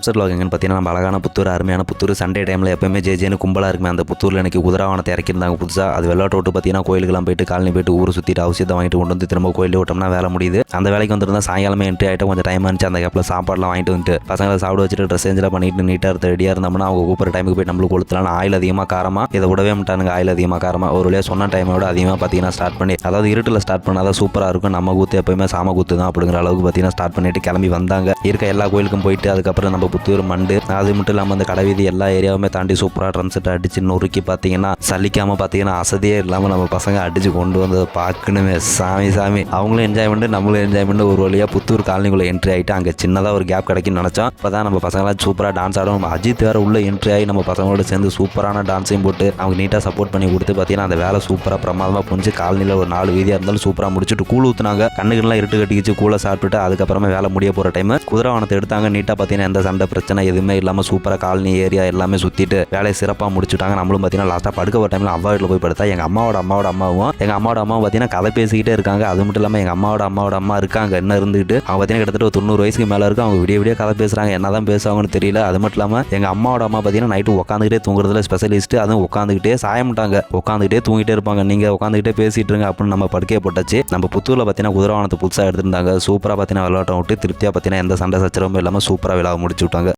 Website எங்கன்னு பார்த்தீங்கன்னா நம்ம அழகான புத்தூர் அருமையான புத்தூர் சண்டே டைமில் எப்போயுமே ஜேஜேன்னு கும்பலாக இருக்குமே அந்த புத்தூரில் எனக்கு குதிராவனத்தை இறக்கியிருந்தாங்க புதுசாக அது வெள்ளாட்ட விட்டு பார்த்தீங்கன்னா கோயிலுக்குலாம் போயிட்டு காலனி போயிட்டு ஊர் சுற்றிட்டு அவசியத்தை வாங்கிட்டு கொண்டு வந்து திரும்ப கோயிலில் விட்டோம்னா வேலை முடியுது. அந்த வேலைக்கு வந்துருந்தா சாயங்காலமே என்ட்ரி ஆகிட்டு கொஞ்சம் டைம் இருந்துச்சு அந்த கேப்பில் சாப்பாடுலாம் வாங்கிட்டு வந்துட்டு பசங்களை சாப்பிட வச்சுட்டு ட்ரெஸ் சேஞ்செலாம் பண்ணிட்டு நீட்டாக இருந்த ரெடியாக இருந்தோம்னா அவங்க கூப்பிட்ற டைமுக்கு போய் நம்மளுக்கு கொடுத்துலாம் ஆயில் அதிகமாக காரமாக இதை விடவே மாட்டானுங்க ஆயில் அதிகமாக காரமாக ஒரு வழியாக சொன்ன டைமோட அதிகமாக பார்த்தீங்கன்னா ஸ்டார்ட் பண்ணி அதாவது இருட்டில் ஸ்டார்ட் பண்ணாதான் சூப்பராக இருக்கும். நம்ம கூத்து எப்பயுமே சாம கூத்து தான் அப்படிங்கிற அளவுக்கு பார்த்தீங்கன்னா ஸ்டார்ட் பண்ணிட்டு கிளம்பி வந்தாங்க. இருக்க எல்லா கோயிலுக்கும் போயிட்டு அதுக்கப்புறம் நம்ம புத்தூர் மண்டு அது மட்டும் இல்லாமல் அந்த கடைவீதி எல்லா ஏரியாவுமே தாண்டி சூப்பராக ட்ரம் செட் அடிச்சு நொறுக்கி பார்த்தீங்கன்னா சலிக்காமல் பார்த்தீங்கன்னா அசதியே இல்லாமல் நம்ம பசங்க அடிச்சு கொண்டு வந்ததை பார்க்கணுமே. சாமி சாமி. அவங்களும் என்ஜாய்மெண்ட் நம்மளும் என்ஜாய்மெண்ட் ஒரு வழியாக புத்தூர் காலனிக்குள்ளே என்ட்ரி ஆகிட்டு அங்கே சின்னதாக ஒரு கேப் கிடைக்குன்னு நினச்சோம். இப்போ தான் நம்ம பசங்களாம் சூப்பராக டான்ஸ் ஆடும் அஜித் வேறு உள்ளே என்ட்ரி ஆகி நம்ம பசங்களோட சேர்ந்து சூப்பரான டான்ஸையும் போட்டு அவங்க நீட்டாக சப்போர்ட் பண்ணி கொடுத்து பார்த்தீங்கன்னா அந்த வேலை சூப்பராக பிரமாதமாக புரிஞ்சு காலனியில் ஒரு நாலு வீதியாக இருந்தாலும் சூப்பராக முடிச்சுட்டு கூழ் ஊற்றுனாங்க கண்ணுக்கெல்லாம் இருட்டு கட்டிக்கிச்சு கூழை சாப்பிட்டுட்டு அதுக்கப்புறமா வேலை முடிய போகிற டைம் குதிரவானத்தை எடுத்தாங்க. நீட்டாக பார்த்தீங்கன்னா எந்த சண்டை பிரச்சனை எதுவுமே இல்லாமல் சூப்பராக காலனி ஏரியா எல்லாமே சுற்றிட்டு வேலையை சிறப்பாக முடிச்சுட்டாங்க. நம்மளும் பார்த்தீங்கன்னா லாஸ்ட்டாக படுக்க ஒரு டைமில் அம்மா வீட்டில் போய் படுத்தா எங்கள் அம்மாவோட அம்மாவோட அம்மாவும் எங்கள் அம்மாவோட அம்மாவும் பார்த்தீங்கன்னா கதை பேசிக்கிட்டே இருக்காங்க. அது மட்டும் இல்லாமல் எங்கள் அம்மாவோட அம்மாவோட அம்மா இருக்காங்க என்ன இருந்துட்டு அவங்க பார்த்தீங்கன்னா கிட்டத்தட்ட ஒரு தொண்ணூறு வயசுக்கு மேலே இருக்கும். அவங்க விடிய விடிய கதை பேசுகிறாங்க என்ன தான் பேசுவாங்கன்னு தெரியல. அது மட்டும் இல்லாமல் எங்கள் அம்மாவோட அம்மா பார்த்தீங்கன்னா நைட்டு உட்காந்துக்கிட்டே தூங்குறதுல ஸ்பெஷலிஸ்ட் அதுவும் உட்காந்துக்கிட்டே சாயமிட்டாங்க. உட்காந்துக்கிட்டே தூங்கிட்டே இருப்பாங்க. நீங்கள் உட்காந்துக்கிட்டே பேசிட்டு இருங்க அப்படின்னு நம்ம படுக்கையை போட்டாச்சு. நம்ம புத்தூரில் பார்த்தீங்கன்னா குதிரவானத்தை புதுசாக எடுத்திருந்தாங்க. சூப்பராக பார்த்தீங்கன்னா விளையாட்டம் விட்டு திருப்தியாக பார்த்தீங்கன்னா எந்த சண்டை சச்சரவும் இல்லாமல் சூப்பராக விழாவை முடிச்சு 段个